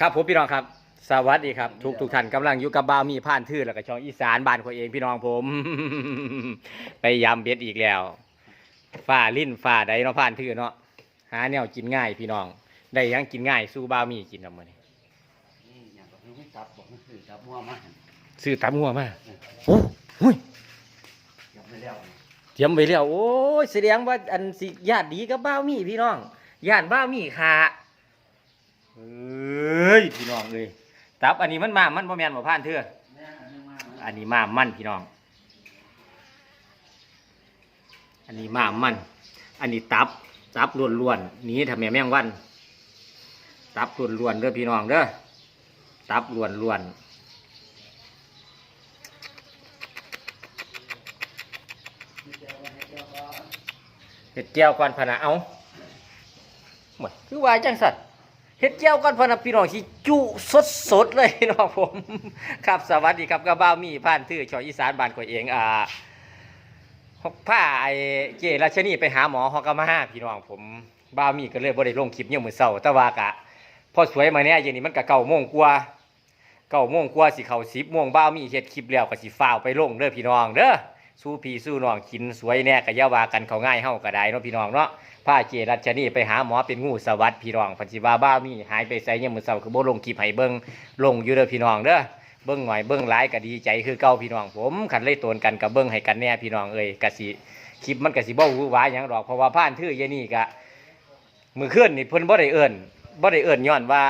ครับผมพี่น้องครับ สวัสดีครับ ทุกทุกท่านกำลังอยู่กับบ่าวมีผ่านทื่อแล้วก็ช่องอีสานบ้านคนเองพี่น้องผม ไปยำเบ็ดอีกแล้วฝ่าลิ้นฝ่าใดเนาะผ่านทื่อเนาะหาแนวกินง่ายพี่น้อง ได้หยังกินง่ายสู้บ่าวมีกินทำมื้อนี้นี่อย่างก็ไม่จับบอกมันคือจับหัวมาซื้อตำงัวมาโอ้หุ้ยจับไม่แล้วเตรียมไว้แล้วโอ้ยแสดงว่าอันสิญาติดีกับบ่าวมีพี่น้องญาติบ่าวมีค่ะ เอ้ยพี่น้องเอ้ยตับอันนี้มันมามันบ่แม่นบ่ผ่านเทื่อแม่อันนึงมาอันนี้มามั่นพี่น้อง อันนี้มามั่นอันนี้ตับตับล้วนๆนี่ทำแม่แมงวัน ตับล้วนๆเด้อพี่น้องเด้อตับล้วนๆเห็ดแก้วก่อนพะนะเอาเหมือนคือว่าจังสัตว์ เห็ดแก้วก่อนพะนะพี่น้องที่จุสดๆเลยน้องผม ครับสวัสดีครับกระบ้าวมีผ่านทื่อชอยอีสานบ้านข่อยเองอ่าผ้าไอเจราชนีไปหาหมอฮอกกามาพี่น้องผมบ้าวมีก็เลยบ่ได้ลงคลิปเนี่ยมมือเศร้าแต่ว่ากะพอสวยมาเนี่ยเย็นนี้มันก็เก่าโมงกว่าเก่าโมงกว่าสิเขาสิบโมงบ้าวมีเฮ็ดคลิปแล้วก็สิฟ้าวไปลงเด้อพี่น้องเด้อสู้พี่สู้น้องกินสวยแน่ก็ย่าวากันเขาง่ายเฮาก็ได้เนาะพี่น้องเนาะ พาเจรัชนีไปหาหมอเป็นงูสวัสดพี่น้องเพันสิวาบ้ามีหายไปไสเนี่ยมมือเศร้าคือบ่ลงคลิปให้เบิ่งลงอยู่เด้อพี่น้องเด้อเบิ้งหน่อยเบิ้งหลายก็ดีใจคือเก่าพี่น้องผมขันเลยตนกันกับเบิ้งให้กันแน่พี่น้องเอ้ยกะสิคลิปมันกะสิบ่หวือหวาหยังดอกเพราะว่าผ่านทื่อเยนี่กะมือเคลื่อนนี่เพิ่นบ่ได้เอิ้นบ่ได้เอิ้นย้อนว่า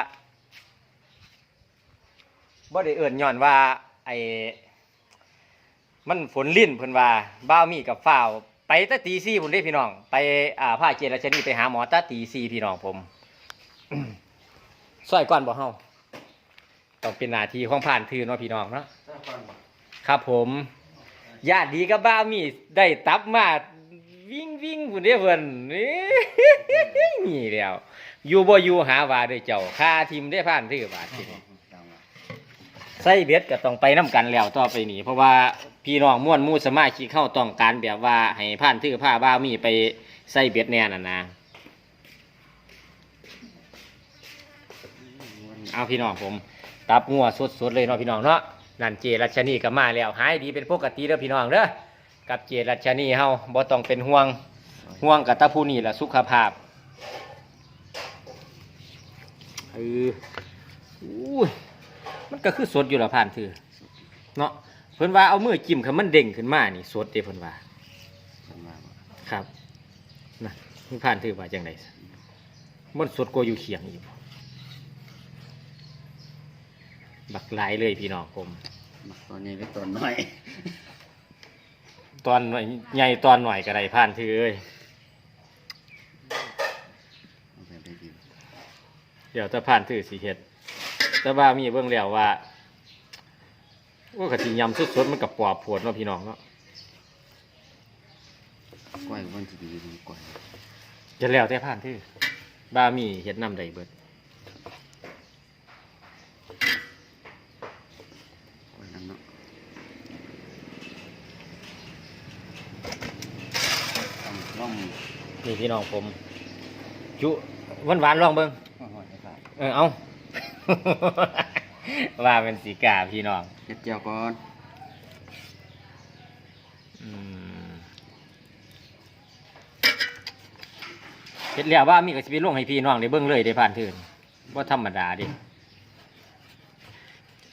บ่ได้เอิ้นย้อนว่าไอ้มันฝนลิ้นเพิ่นว่าบ้ามีกับฟ้าว ไปตะตี4พุ่นเด้พี่น้อง ไปอ่าพาเจรชนีไปหาหมอตะตี4พี่น้องผมซอยก่อนบ่เฮาต้องเป็นหน้าที่ของผ่านทือเนาพี่น้องเนาะครับผมญาติดีกับบ้ามีได้ตับมาวิ่งวิ่งพุ่นเด้เพิ่นนี่นี่แล้วอยู่บ่อยู่หาว่าด้อเจ้าค่าทีมได้ผ่านทือบาดทีนี้จังหวะใส่เบ็ดก็ต้องไปนํกันแล้วต่อไปนี้เพราะว่า พี่น้องม่วนมู่สมาชิกเข้าต้องการแบบว่าให้ผ่านทือผ้าบ้ามีไปใส่เบ็ดแน่น่ะนะเอาพี่น้องผมตับงัวสดๆเลยเนาะพี่น้องเนาะนั่นเจรัชนีก็มาแล้วหายดีเป็นปกติเด้อพี่น้องเด้อกับเจรัชนีเฮาบ่ต้องเป็นห่วงห่วงกับตาผู้นี่แหละสุขภาพเอออู้ยมันก็คือสดอยู่ละผ่านถือเนาะ เพิ่นว่าเอามือจิ้มคันมันเด้งขึ้นมานี่สดเด้เพิ่นว่าจังหวะครับนะนี่ผ่านถือว่าจังไดมันสดกว่าอยู่เขียงอีกบักหลายเลยพี่น้องผมตอนนี้ก็ตอนน้อย ตอนหน่อยใหญ่ตอนหน่อยก็ได้ผ่านถือเอ้ยเอาไปได้ดีเดี๋ยวถ้าผ่านถือสีเฮ็ดแต่ว่ามีเบิ่งแล้วว่า ว่ากะทิยำสดๆมันกับปอบผวดเนาะพี่น้องเนาะก้อยวันที่ดีดีก้อยจะแล้วแต่ผ่านถือบ้ามีเฮ็ดน้ำใดเบิดก้อยนั่นเนาะต้องล่องนี่พี่น้องผมจุหวานหวานๆลองเบิ่งห้อยๆนะครับเออเอา ว่าเป็นสีกาพี่น้อง เจ็ดเจียวก่อนอืมเฮ็ดแล้วว่ามีก็สิไปลงให้พี่น้องได้เบิ่งเลยได้ผ่านถือบ่ธรรมดาเดิ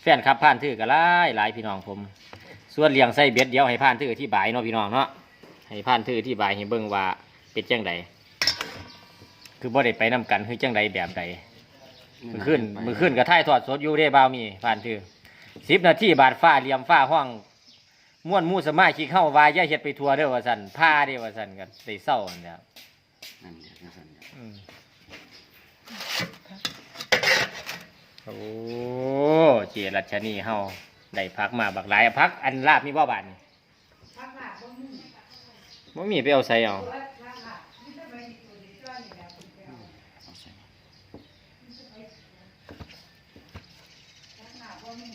แฟนครับผ่านถือก็หลายหลายพี่น้องผม ส่วนเลี้ยงไส้เบ็ดเดี๋ยวให้ผ่านถือที่บายเนาะพี่น้องเนาะให้ผ่านถือที่บายให้เบิ่งว่าเป็นจังใดคือบ่ได้ไปนํกันคือจังใดแบบใดมือขึ้นมือขึ้นก็ถ่ายทอดสดอยู่เด้บ่าวมีผ่านถือ 10นาทีบาดฟ้าเหลี่ยมฟ้าห้องม่วนหมู่สมาชิกเข้าว่าอย่าเฮ็ดไปทัวเด้อว่าซั่นพาเด้อว่าซั่นก็ได้เศร้านั่นแหล้วนั่นเดี๋ยวสั่นเดี๋ยวอืมโอ้เจรัชนีเฮาได้พักมาบักหลายพักอันลาบมีบ่บาดนี่พักหลักบ่มีบ่มีไปเอาใส่เอาเบิดพักหลักมีแต่ใบตัวนี้ตัวนี้แหละคุณไปเอา เอาใส่มา พักหลักบ่มี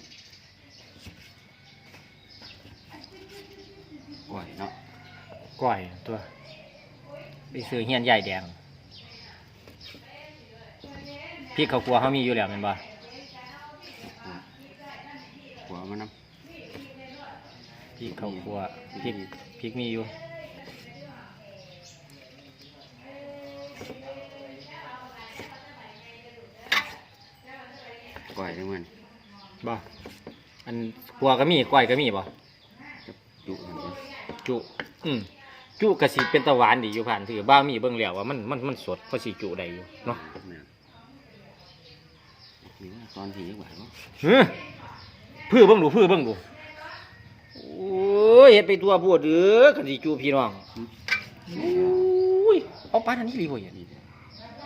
ก้อยเนาะก้อยตัวไปซื้อเฮียนใหญ่แดงพริกข้าวคั่วเฮามีอยู่แล้วแม่นบ่เมานำพริกข้าวคั่วพริกพริกมีอยู่ก้อยจังมันบ่อันคั่วก็มีก้อยก็มีบ่กับจุหั่นบ่ จุ อืมจุกะสิเป็นตะหวานดีอยู่ผ่านถือบ้ามีเบิ่งแล้วว่ามันมันมันสดเพราะสิจุได้อยู่เนาะแม่นมีว่าตอนที่ยังไหวบ่เฮ้ยพื้อเบิ่งดูพื้อเบิ่งดูโอ้ยเฮ็ดไปตัวพูดเด้อกันสิจุพี่น้องโอ้ยเอาปานอันนี้รีบ่เห็นนี่เด้อ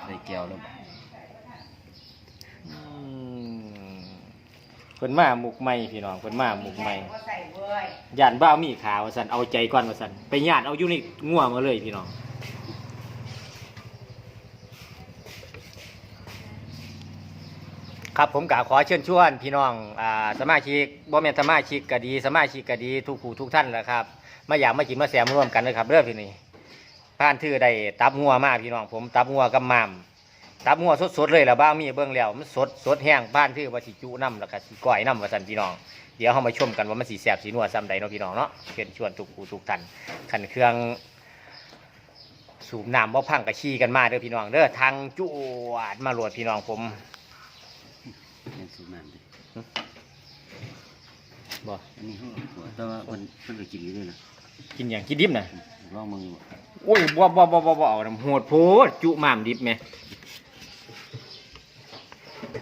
ใส่แก้วแล้วบ่ อืมเพิ่นมาหมุกใหม่พี่น้องเพิ่นมาหมุกใหม่ก็ใส่เว้ยย่านบ้าวมีขาว่าซั่นเอาใจก่อนว่าซั่นไปญาติเอาอยู่ในงัวมาเลยพี่น้องครับผมกาขอเชิญชวนพี่น้องอ่าสมาชิกบ่แม่นสมาชิกก็ดี สมาชิกก็ดีทุกผู้ทุกท่านแหละครับมาอยากมากินมาแซมร่วมกันนะครับเด้อพี่นี่ผ่านทื่อได้ตับงัวมาพี่น้องผมตับงัวกับหม่ำ ตับงัวสดๆเลยล่ะบ้าวมีเบิ่งแล้วมันสดสดแห้งผ่านทื่อว่าสิจุน้ำแล้วก็สิก้อยน้ำว่าซั่นพี่น้อง เดี๋ยวเฮามาชมกันว่ามันสิแซ่บสินัวซ้ำใดเนาะพี่น้องเนาะเชิญชวนทุกผู้ทุกท่านขันเครื่อง สูบน้ำบ่พังกะชี้กันมาเด้อพี่น้องเด้อทางจวดมาโหลดพี่น้องผมเล่นสูบน้ำดิบ่อันนี้เฮาหัวแต่ว่าเพิ่นเพิ่นก็กินอยู่ด้วยนะกินอย่างกินดิบนะลองมึงอยู่บ่โอ้ยบ่บ่บ่บ่บ่เอาน้ำโหดโพดจุหม่ามดิบแหม่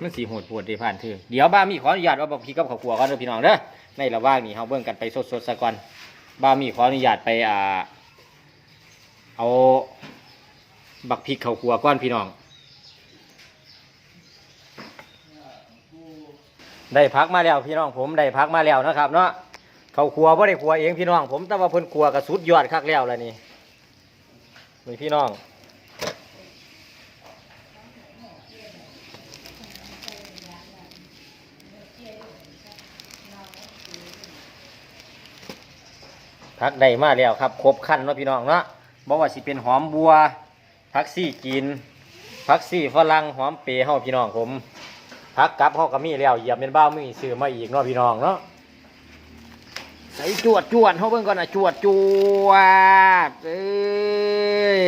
มันสีโหดโพดเด้ผ่านเธอเดี๋ยวบ้ามีขออนุญาตว่าบอกพี่กับข้าวครัวก่อนเด้อพี่น้องเด้อในระหว่างนี้เฮาเบิ่งกันไปสดๆซะก่อนบ้ามีขออนุญาตไปอ่าเอาบักพริกข้าวครัวก่อนพี่น้อง ได้พักมาแล้วพี่น้องผมได้พักมาแล้วนะครับเนาะเขาครัวบ่ได้ครัวเองพี่น้องผมแต่ว่าเพิ่นครัวก็สุดยอดคักแล้วล่ะนี่นี่พี่น้อง พักได้มาแล้วครับ ครบขั้นเนาะพี่น้องเนาะบ่ว่าสิเป็นหอมบัวพักซี่จีนพักซี่ฝรั่งหอมเปรย์เฮาพี่น้องผมพักกลับเฮาก็มีแล้วเหยียบเป็นบ้าวมีซื้อมาอีกเนาะพี่น้องเนาะใส่จวดจวดเฮาเบิ่งก่อนนะจวดจวดเอ้ย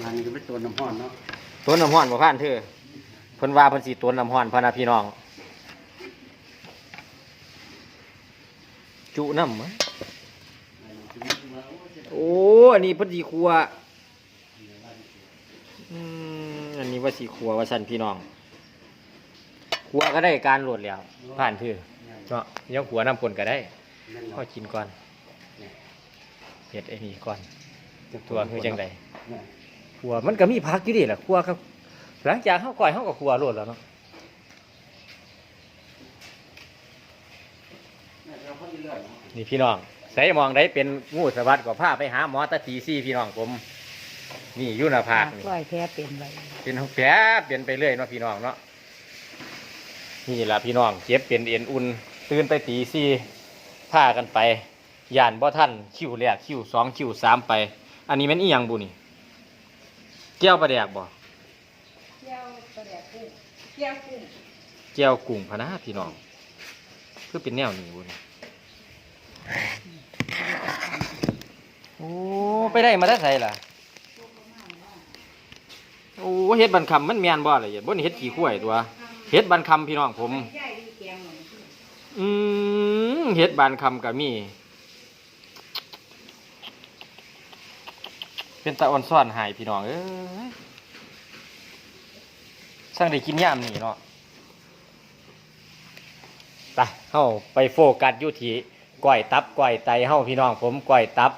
มานี่ก็ไปตัวน้ำร้อนเนาะต้นน้ำห้อนบ่ผ่านเธอเพิ่นว่าเพิ่นสิต้นน้ำห้อนพะนะพี่น้อง จุน้ำมั้ยโอ้อันนี้พิ่นสิครัวอันนี้ว่าสิครัวว่าซั่นพี่น้องครัวก็ได้การโหลดแล้ว ผ่านเธอเนาะยังขัวน้ำปนก็ได้ก็กินก่อนเผ็ดไอ้นี่ก่อน ตัวคือจังไดขัวมันก็มีพักอยู่ดิล่ะขัวครับ หลังจากเข้าก่อยเข้ากับขัวโลดแล้วเนาะ นี่พี่น้องใส่มองได้เป็นงูสวัสดิ์ก็พาไปหาหมอตะตีซี่พี่น้องผม นี่อยุ่หนาผากนี่ร้อยแพ้เป็นไว้เป็นแผลเปลี่ยนไปเรื่อยเนาะพี่น้องเนาะนี่ล่ะพี่น้องเจ็บเป็นเอ็นอุ่น ตื่นไปตีซี่พากันไปย่านบ่ท่านคิวแรกคิวสองคิวสามไป อันนี้แมันอีหยังบุนี่แก้วปลาแดกบ่เจียวปลาแดกกุ้งเจียวกุ้งแก้วกุ้งพะนะพี่น้อง คือเป็นแนวนี้บุนี่ โอ้ไปได้มาได้ไสล่ะโอ้เฮ็ดบันคำมันแม่นบ่ล่ะเฮ็ดบ่นี่เฮ็ดขี้ข้วยตัวเฮ็ดบันคำพี่น้องผม อืมเฮ็ดบานคำกับมี เป็นตาอ่อนซ่อนหายพี่น้องเอ้ยสร้างได้กินยามนี่เนาะไปเฮาไปโฟกัสอยู่ที่ ก้อยตับก้อยไตเฮาพี่น้องผมก้อยตับ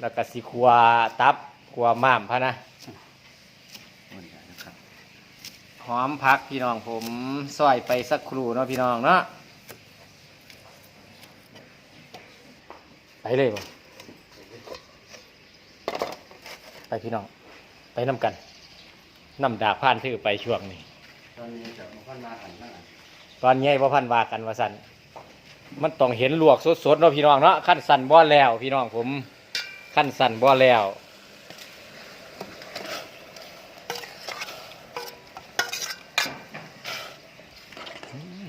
แล้วก็สิขัวตับขัวม้ามพะนะวันนี้นะครับหอมพักพี่น้องผมซอยไปสักครู่เนาะพี่น้องเนาะไปเลยบ่ไปพี่น้อง ไปน้ำกันน้ำดากผ่านถือไปช่วงนี้ ตอนนี้จะมาพันมากันนั่นตอนใหญ่พ่พันวากันว่าสัน มันต้องเห็นลวกสดๆเนาะพี่น้องเนาะขั้นสันบ่แล้ว พี่น้องผมขั้นสันบ่แล้ว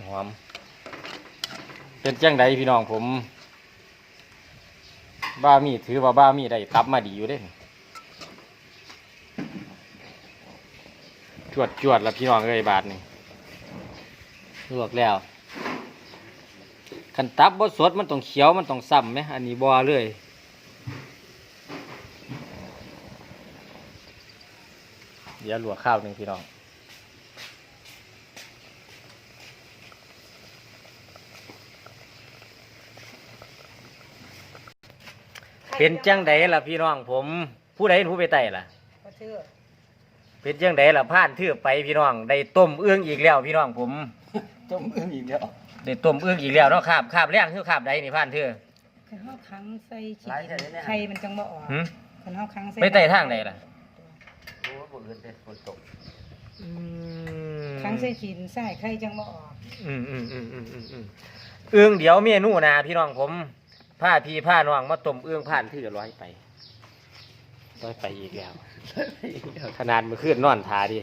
หอมเป็นจังไดพี่น้องผม บ้ามีถือว่าบ้ามีได้ตับมาดีอยู่เด้จวดจวดแล้วพี่น้องเอ้ยบาทนี่ลวกแล้ว คันตับบดสดมันต้องเขียวมันต้องซ้ำไหมอันนี้บอเลยเดี๋ยวลวกข้าวหนึ่งพี่น้องเป็นจังไดล่ะพี่น้องผมผู้ใดเป็นผู้ไปไต่ล่ะก็เชื่อเป็นจังไดล่ะผ่านทื่อไปพี่น้องได้ต้มเอื้องอีกแล้วพี่น้องผมต้มอึ่งอีกแล้ว ได้ต้มเอื้องอีกแล้วเนาะคาบคาบแรงคือคาบใดนี่ผ่านทื่อคือเฮาคั้งใส่ขี้ดินไข่มันจังบ่ออกหึคันเฮาคั้งใส่ไปไต่ทางใดล่ะโอ้บ่อื่นเด้ฝนตกคั้งใส่ขี้ดินใส่ไข่จังบ่ออกอืมอืมอืมอืมอืมอืมเอื้องเดี๋ยวเมนูหนาพี่น้องผมผ้าพี่ผ้าน้องมาต้มเอื้องผ่านทื่อร้อยไปร้อยไปอีกแล้ว ขนาดมือขึ้นนอนทาดิ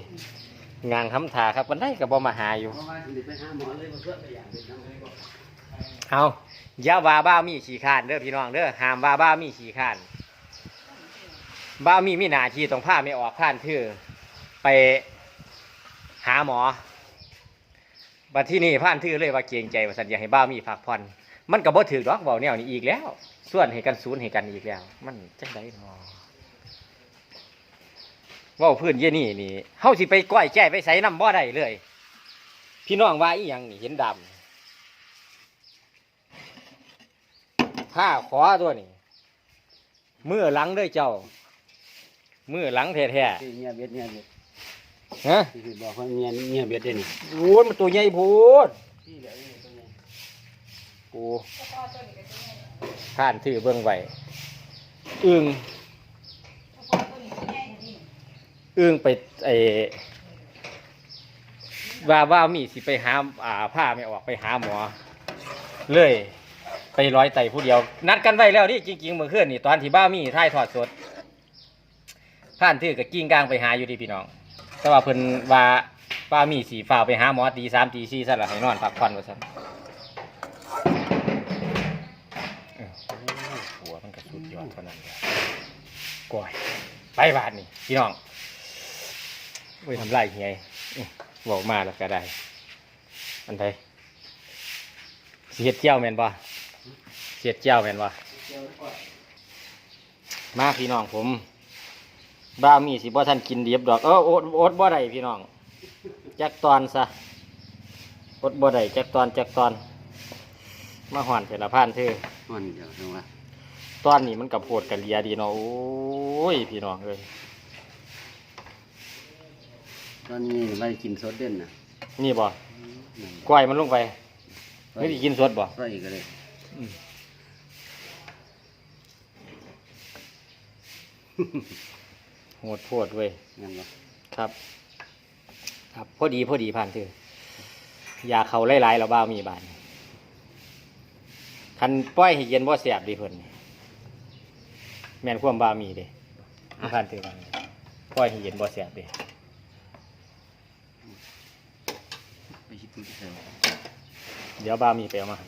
งางคำทาครับวันได้กับบอมาหาอยู่ เพราะว่าสิไปหาหมอเลยบ่เพื่อไปอย่างเป็นทางเลยบ่เอาอย่าว่าบ้ามีขี่ข้านเด้อพี่น้องเด้อห้ามว่าบ้ามีขี่ข้าน บ้ามีมีหนาทีต้องพาไม่ออกข้านทื่อไปหาหมอบัดที่นี่ผ่านทื่อเลยว่าเกรงใจว่าสัญญาให้บ้ามีพักผ่อนมันก็บ่ถือดอกเบาแนวนี้อีกแล้ว ส่วนให้กันศูนย์ให้กันอีกแล้ว มันจังไดเนาะเว่าพื้นเยี่ยนี่นี่เฮาสิไปก้อยแก้ไปใส่น้ำบ่ได้เลย พี่น้องว่าอีหยังนี่เห็นดำผ้าขอตัวนี้มือหลังเด้วยเจ้ามือหลังแท้ที่เมียเบ็ดเมียเบ็ดๆฮะที่บอกว่าเมียเมียเบ็ดเด้นี่โอ้ยมันตัวใหญ่โพูดที่เหลือนี่ตัวนี้โอ้ข้านถือเบื้องไว้อึง อึงไปไอว่าว่ามีสิไปหาอ่าผ้าไม่ออกไปหาหมอ เลย ไปร้อยไตผู้เดียว นัดกันไว้แล้วนี่จริงๆเมื่อคืนนี่ตอนที่บ้ามีท่ายทอดสดผ่านถือกับกิ้งกลางไปหาอยู่ดีพี่น้อง แต่ว่าเพิ่นว่าบ้ามีสีฟ้าวไปหาหมอตีสามตีสี่ซะละให้นอนพักผ่อนว่าซั่นหัวมันก็สุดยอดเท่านั้นเลยก้อยไปบาทนี่พี่น้อง เว้ยทำไรเฮียอื้อบอกมาแล้วก็ได้ อันใดสิเฮ็ดเจียวแม่นบ่สิเฮ็ดเจียวแม่นบ่เดี๋ยวก่อนมาพี่น้องผม บ้ามีสิบ่ท่านกินเดียบดอกเออโอดโอดบ่ได้พี่น้องจักตอนซะอดบ่ได้จักตอนจักตอน มาหวานเสร็จละพานเธอมันเดี๋ยวจังว่าตอนนี้มันกับโพดกับเลียดีเนาะโอ้ยพี่น้องเอ้ย ตอนนี้ไม่ได้กินสดเด่นน่ะนี่บ่นั่นก้อยมันลงไปไม่ได้กินสดบ่ใส่ก็เลยอืมโหดโพดเว้ยงั้นบ่ครับ ครับพอดีพอดีผ่านเถอะยาเขาไล่ๆเราบ้ามีบานคันป้อยให้เย็นบ่แสบดีเพิ่นแม่นความบ้ามีเด้ผ่านเถอะกันป้อยให้เย็นบ่แสบเด้ ไปคิดดู เถอะเดี๋ยวบ้ามีไปเอามาให้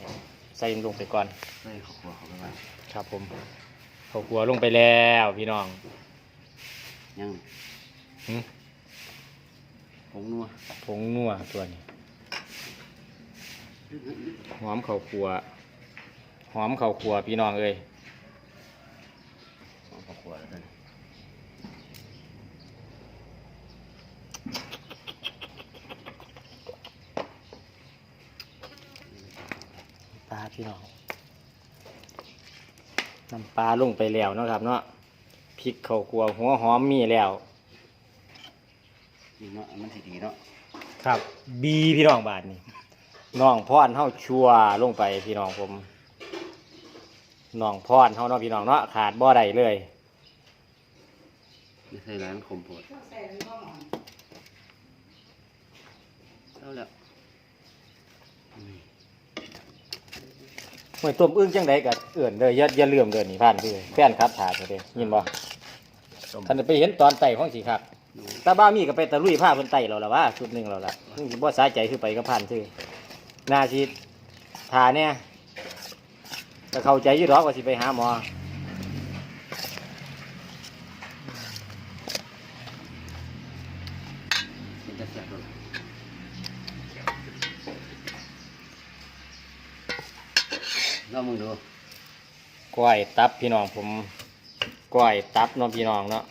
ใส่ลงไปก่อนใส่ข้าวคั่วเขาไปว่าครับ ผมเขาครัวลงไปแล้วพี่น้องยังหึผงนัวผงนัวตัวนี้หอมข้าวครัวหอมข้าวครัวพี่น้องเอ้ย เอาข้าวคั่วแล้วกัน ปลา พี่น้องน้ำปลาลงไปแล้วเนาะครับ เนาะพริกข้าวครัวหัวหอมมีแล้วนี่เนาะมันสิดีเนาะครับ บีพี่น้องบาทนี่น้องพรเฮาชัวลงไปพี่น้องผมน้องพรเฮาเนาะพี่น้องเนาะขาดบ่ได้เลย ไม่ใช่ร้านขมโพดใส่มันบ่หมอนเอาแล้ว หวยต้มอึ้งจังไดก็เอื่นเลยอย่าอย่าลืมเดินนี่ผ่านพี่แฟนครับถาดเด้ยินบ่ท่านได้ไปเห็นตอนไต่ของสิครับดูตาบ้ามีก็ไปตะลุยผ้าเพิ่นไต่เราละว่าชุดหนึ่งเราละซึ่งสิบ่สาใจคือไปกับผ่านซื่อหนาสิทาเนี่ยก็เข้าใจอยู่ดอกว่าสิไปหาหมอ เป็นตะเสียบเลยลองมึงดู ก้อยตับพี่น้องผมก้อยตับเน้องพี่น้องเนาะ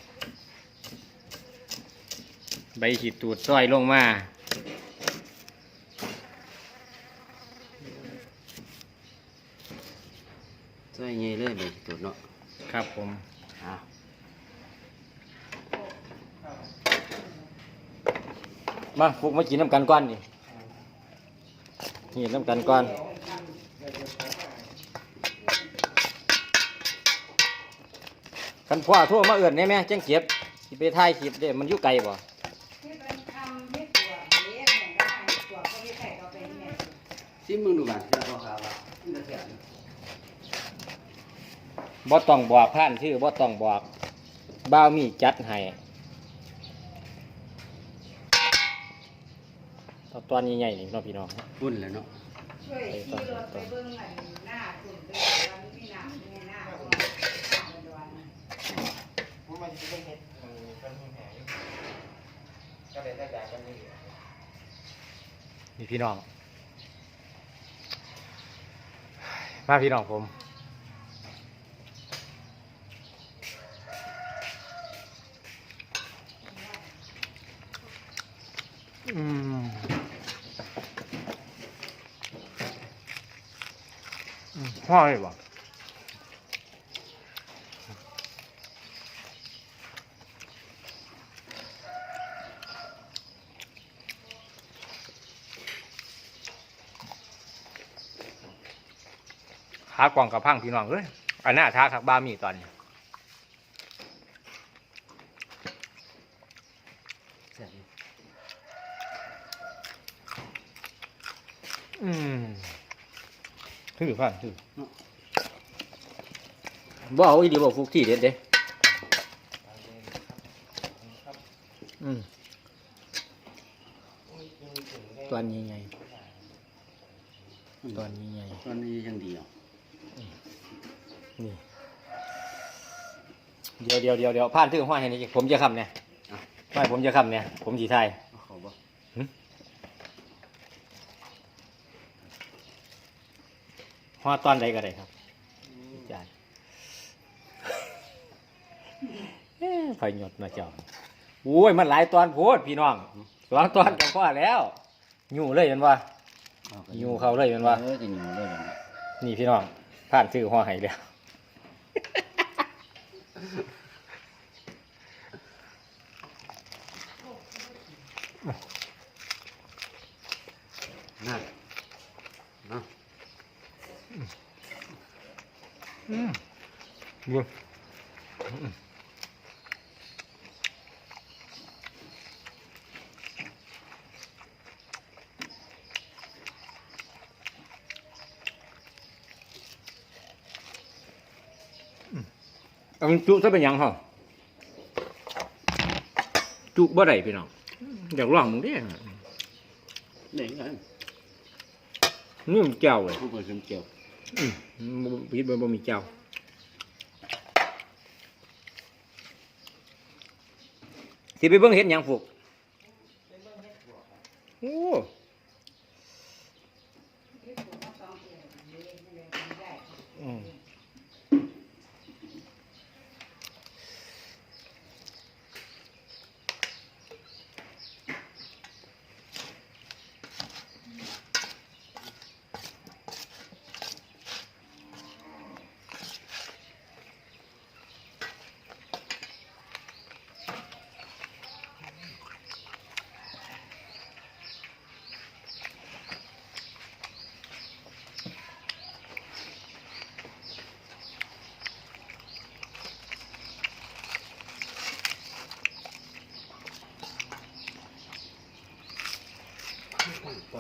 ใบขีดตูดซอยลงมาช่วยเงี้ยเลยเลยตัวเนาะครับผมอะมาฟุกมากินน้ำกันก้อนนี่นี่น้ำกันก้อน คันพ่อโทั่วมาเอื่นได้ไหมจังเก็บสิไปถ่ายคลิปเด้มันอยู่ไกลบ่ที่เป็นทำให้ตัวเขียงเนี่ยได้ตัวก็ไม่ใช่ก็เป็นเนี่ยซิมึงดูบ้านที่เราขาวว่าเป็นตะเสียบบ่ต้องบอกผ่านชื่อบ่ต้องบอกบ้าวมีจัดให้เอาตอนใหญ่ๆนี่เนาะพี่น้องพุ่นแล้วเนาะ ช่วยขี่รถไปเบิ่งอันหน้าคุณไปวันที่หน้าเนี่ยหน้าก็หน้าเป็นวัน ผ มมาสิไปเฮ็ดมันมีแผลอยู่ก็เลยได้จากกันนี่นี่พี่น้อง มาพี่น้องผมอืมอืมพ่อเลยบ่ ขากล่องกับพังพี่น้องเอ้ยอันน่าท้าคักบ้ามีตอนนี้เสียบอยู่อืมถือผ่านถือบ่เอาอีดีบ่ฟุกที่เด็ดเด้อืมตอนนี้ไงอืมตอนนี้ไงตอนนี้ยังดีอะ เดี๋ยวเดี๋ยวเดี๋ยวเดี๋ยวผ่านถือห้อยให้นี่ผมจะคำเนี่ยไม่ผมจะคำเนี่ย ผมสีไทยเอาเขาบ่ห้อตอนใดก็ได้ครับจานเอ้ไฟหยดนะเจ้าโอ้ยมันหลายตอนโพดพี่น้องสองตอนก็พอแล้วอยู่เลยเห็นว่าเอาก็อยู่เขาเลยแม่นวะเออจะอยู่เลยนะนี่พี่น้องผ่านซื้อห้อให้แล้ว นั่นเนาะอืมบุอันจุซะเป็นหยังเหรอจุบ่ได้พี่น้องอยากลองมึงเด้เด็กไงนี่มันเจ้าเลยผู้เปิดเครื่องเกี่ยวอืมบ่คิดว่าบ่มีเจ้าสิไปเบิ่งเห็ดหยังฟุก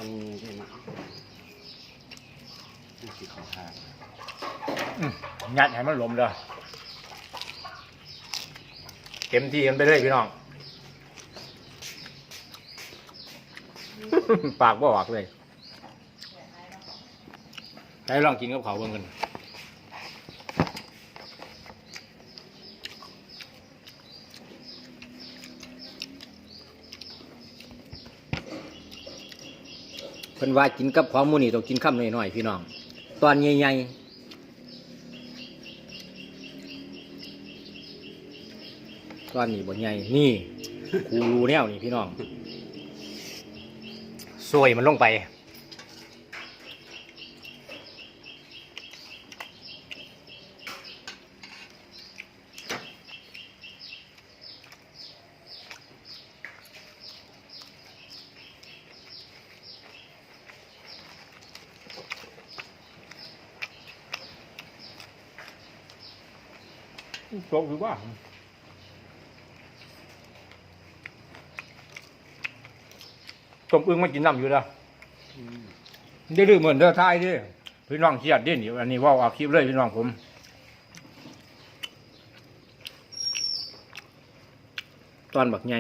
ตอนนี้ใช่ไหมนี่สิเขาทางงัดให้มันหลมเลยเต็มที่กันไปเลยพี่น้อง ปากบ่ออกเลยได้ลองกินกับเขาวเบิ่งกัน เพิ่นว่ากินกับของมูนี่ต้องกินข้ามหน่อยๆพี่น้อง ตอนใหญ่ๆตอนนี้บนใหญ่นี่คูรูแนวนี่พี่น้องซวยมันลงไป โจ๊กหรือว่าต้มอึ้งมากินน้ำอยู่แล้วได้ลืมเหมือนเดือท้ายดิพี่น้องเครียดดิ้นอยู่อันนี้ว่าเอาคลิปเลยพี่น้องผมตอนบักไง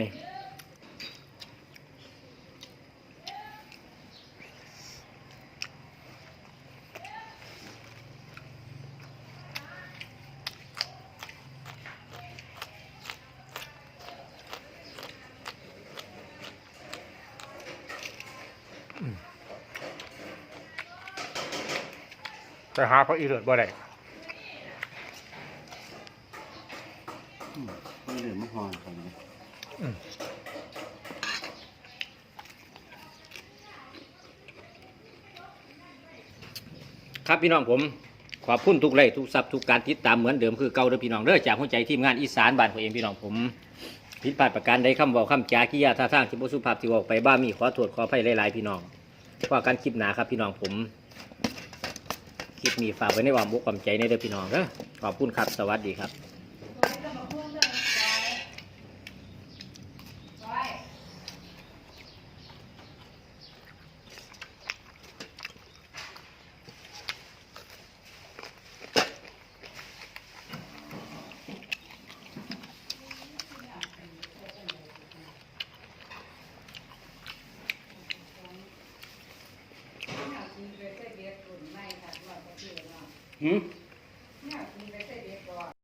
แต่หาพระอีเลิศบ่ได้ไม่เหลือไม่พอครับครับพี่น้องผมขอบคุณทุกไลค์ทุกซับทุกการติดตามเหมือนเดิมคือเก่าเด้อพี่น้องเด้อจากหัวใจทีมงานอีสานบ้านผมเองพี่น้องผมผิดพลาดประการใดคำเว้าคำจากิยาท่าทางที่บ่สุภาพที่ออกไปบ้ามีขอโทษขออภัยหลายๆพี่น้องว่ากันคลิปหนาครับพี่น้องผม คลิปนี้ฝากไว้ในความบุกความใจในเด้อพี่น้องเด้อขอบคุณครับ สวัสดีครับ